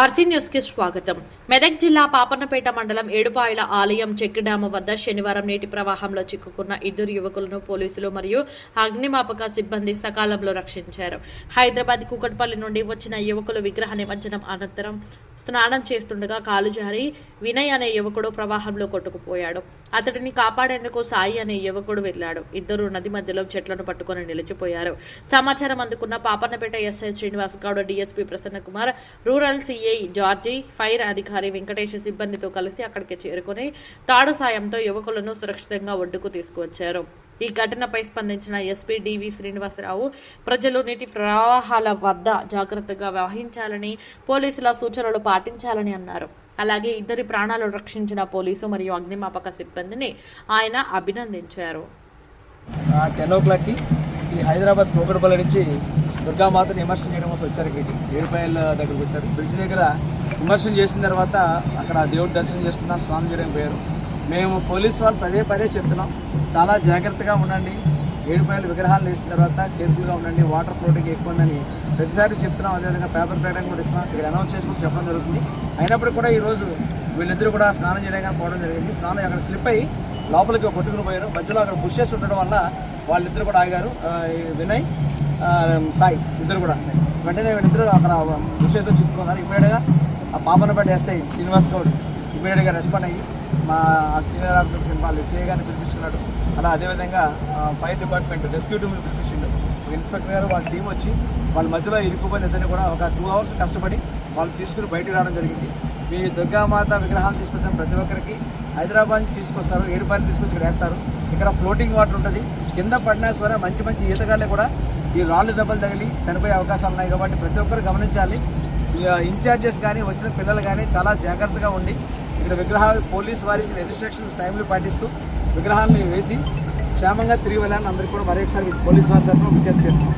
RC న్యూస్కి స్వాగతం. మెదక్ జిల్లా పాపన్నపేట మండలం ఏడుపాయల ఆలయం చెక్ డ్యాము వద్ద శనివారం నీటి ప్రవాహంలో చిక్కుకున్న ఇద్దరు యువకులను పోలీసులు మరియు అగ్నిమాపక సిబ్బంది సకాలంలో రక్షించారు. హైదరాబాద్ కూకట్పల్లి నుండి వచ్చిన యువకులు విగ్రహ నిమజ్జనం అనంతరం స్నానం చేస్తుండగా కాలు జారి వినయ్ అనే యువకుడు ప్రవాహంలో కొట్టుకుపోయాడు. అతడిని కాపాడేందుకు సాయి అనే యువకుడు వెళ్ళాడు ఇద్దరు నది మధ్యలో చెట్లను పట్టుకొని నిలిచిపోయారు. సమాచారం అందుకున్న Papannapeta SI Srinivas Goud DSP Prasanna Kumar rural CI George fire అధికారి వెంకటేష్ సిబ్బందితో కలిసి అక్కడికి చేరుకుని తాడు సాయంతో యువకులను సురక్షితంగా ఒడ్డుకు తీసుకువచ్చారు. ఈ ఘటనపై స్పందించిన ఎస్పీ డివి శ్రీనివాసరావు ప్రజలు నీటి ప్రవాహాల వద్ద జాగ్రత్తగా వహించాలని పోలీసుల సూచనలు పాటించాలని అన్నారు. అలాగే ఇద్దరి ప్రాణాలు రక్షించిన పోలీసు మరియు అగ్నిమాపక సిబ్బందిని ఆయన అభినందించారు. టెన్ ఓ క్లాక్కి ఈ హైదరాబాద్ కోకడపల్లి నుంచి దుర్గామాతను విమర్శనం చేయడం కోసం వచ్చారు ఇక్కడికి. ఏడుపాయల దగ్గరికి వచ్చారు. బ్రిడ్జ్ దగ్గర విమర్శనం చేసిన తర్వాత అక్కడ దేవుడి దర్శనం చేసుకున్నాను స్నానం చేయడానికి పోయారు. మేము పోలీస్ వాళ్ళు పదే పదే చెప్తున్నాం. చాలా జాగ్రత్తగా ఉండండి. ఏడుపాయల విగ్రహాలు వేసిన తర్వాత కేర్ఫుల్గా ఉండండి. వాటర్ ఫ్లోటింగ్ ఎక్కువ ఉందని ప్రతిసారి చెప్తున్నాం. అదేవిధంగా పేపర్ ప్రకటన కూడా ఇస్తున్నాం. ఇక్కడ అనౌన్స్ చేసుకుని చెప్పడం జరుగుతుంది. అయినప్పుడు కూడా ఈరోజు వీళ్ళిద్దరూ కూడా స్నానం చేయడానికి పోవడం జరిగింది. స్నానం అక్కడ స్లిప్ అయ్యి లోపలికి కొట్టుకుని పోయారు. మధ్యలో అక్కడ బుషెస్ ఉండడం వల్ల వాళ్ళిద్దరు కూడా ఆగారు. వినయ్ సాయి ఇద్దరు కూడా. వెంటనే వీళ్ళిద్దరు అక్కడ విషయంలో చిక్కుకున్నారు ఇమీడియట్గా ఆ పాపనపేట ఎస్ఐ శ్రీనివాస్ గౌడ్ ఇమీడియట్గా రెస్పాండ్ అయ్యి మా సీనియర్ ఆఫీసర్స్ కింద వాళ్ళు సిఐ గారిని పిలిపించుకున్నాడు. అలా అదేవిధంగా ఫైర్ డిపార్ట్మెంట్ రెస్క్యూ టీమ్ని పిలిపించిండు. ఇన్స్పెక్టర్ గారు వాళ్ళ టీం వచ్చి వాళ్ళ మధ్యలో ఇరుక్కుపోయిన ఇద్దరిని కూడా ఒక టూ అవర్స్ కష్టపడి వాళ్ళు తీసుకుని బయటకు రావడం జరిగింది. మీ దుర్గామాత విగ్రహాలు తీసుకొచ్చిన ప్రతి ఒక్కరికి హైదరాబాద్ నుంచి తీసుకొస్తారు. ఏడుపాయలు తీసుకొచ్చి ఇక్కడ వేస్తారు. ఇక్కడ ఫ్లోటింగ్ వాటర్ ఉంటుంది. కింద పడినా సరే మంచి మంచి ఈతగాళ్ళే కూడా ఈ రాళ్ళు దెబ్బలు తగిలి చనిపోయే అవకాశాలు ఉన్నాయి కాబట్టి ప్రతి ఒక్కరు గమనించాలి. ఇన్ఛార్జెస్ కానీ వచ్చిన పిల్లలు కానీ చాలా జాగ్రత్తగా ఉండి ఇక్కడ విగ్రహాలు పోలీస్ వారి ఇచ్చిన ఇన్స్ట్రక్షన్స్ టైంలో పాటిస్తూ విగ్రహాలను వేసి క్షేమంగా తిరిగి వెళ్ళాలని అందరికీ కూడా మరొకసారి పోలీస్ వారి తరఫున విజ్ఞప్తి చేస్తున్నాం.